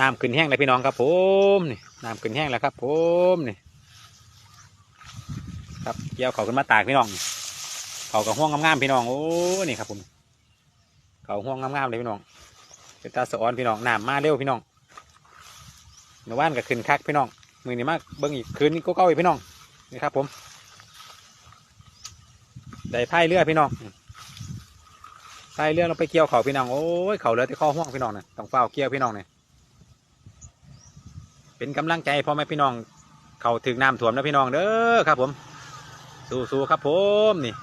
น้ำขึ้นแห้งเลยพี่น้องครับผมนี่น้ำขึ้นแห้งแล้วครับผมนี่ครับเกี่ยวเขาขึ้นมาตากพี่น้องเขากับห่วงงามๆพี่น้องโอ้นี่ครับผมเขาห่วงงามๆเลยพี่น้องเป็นตาสะออนพี่น้องน้ำมาเร็วพี่น้องเมื่านก็ขึ้นคักพี่น้องมือนี้มากเบิ้งอีกคืนนี้ก็เก้าอีกพี่น้องนี่ครับ ผมได้ไพายเรือพี่น้องไพายเรือเราไปเกี่ยวเขาพี่น้องโอ้ยเขาเลือแต่ข้อห่วงพี่น้องเนะต้องเฝ้าเกี่ยวพี่น้องเนี่ย เป็นกำลังใจพ่อแม่พี่น้อง เขาถึงน้ำท่วมนะพี่น้องเด้อครับ ผม สู้ๆครับ ผมนี่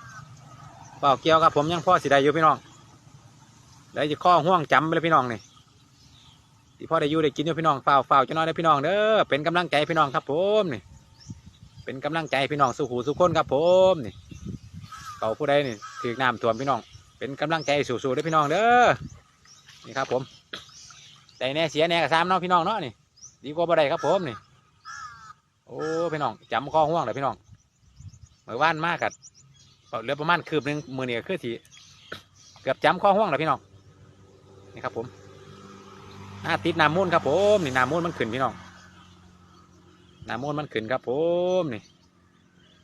เปล่าเกี่ยวครับผมยังพ่อสิได้อยู่พี่น้องได้จะข้อห่วงจำไปเลยพี่น้องนี่ที่พ่อได้อยู่ได้กินอยู่พี่น้องเฝ้าเฝ้าจะน้อยนะพี่น้องเด้อเป็นกำลังใจพี่น้องครับ ผมนี่ เป็นกำลังใจพี่น้องสู้หูสู้คนครับ ผมนี่เขาผู้ใดนี่ถึงน้ำท่วมพี่น้อง เป็นกำลังใจสู้ๆด้พี่น้องเด้อนี่ครับ ผมใจแน่เสียแน่กับซ้ำเนาะพี่น้องเนาะนี่ ดีกว่าบ่ได้ครับผมนี่ โอ้พี่น้องจำข้อห่วงเลยพี่น้องเมื่อวานมากกัดเหลือประมาณคืบหนึ่งมือเนี่ก็คือที่เกือบจำข้อห่วงเลยพี่น้องนี่ครับผมหน้าติดน้ำมูลครับผมนี่น้ำมูลมันขึ้นพี่น้องน้ำมูลมันขึ้นครับผมนี่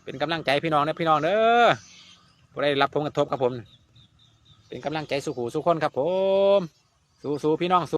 เป็นกำลังใจพี่น้องนะพี่น้องเด้อบ่ได้รับผลกระทบครับผม เป็นกำลังใจสู้หูสู้คนครับผมสู้ๆพี่น้องสู้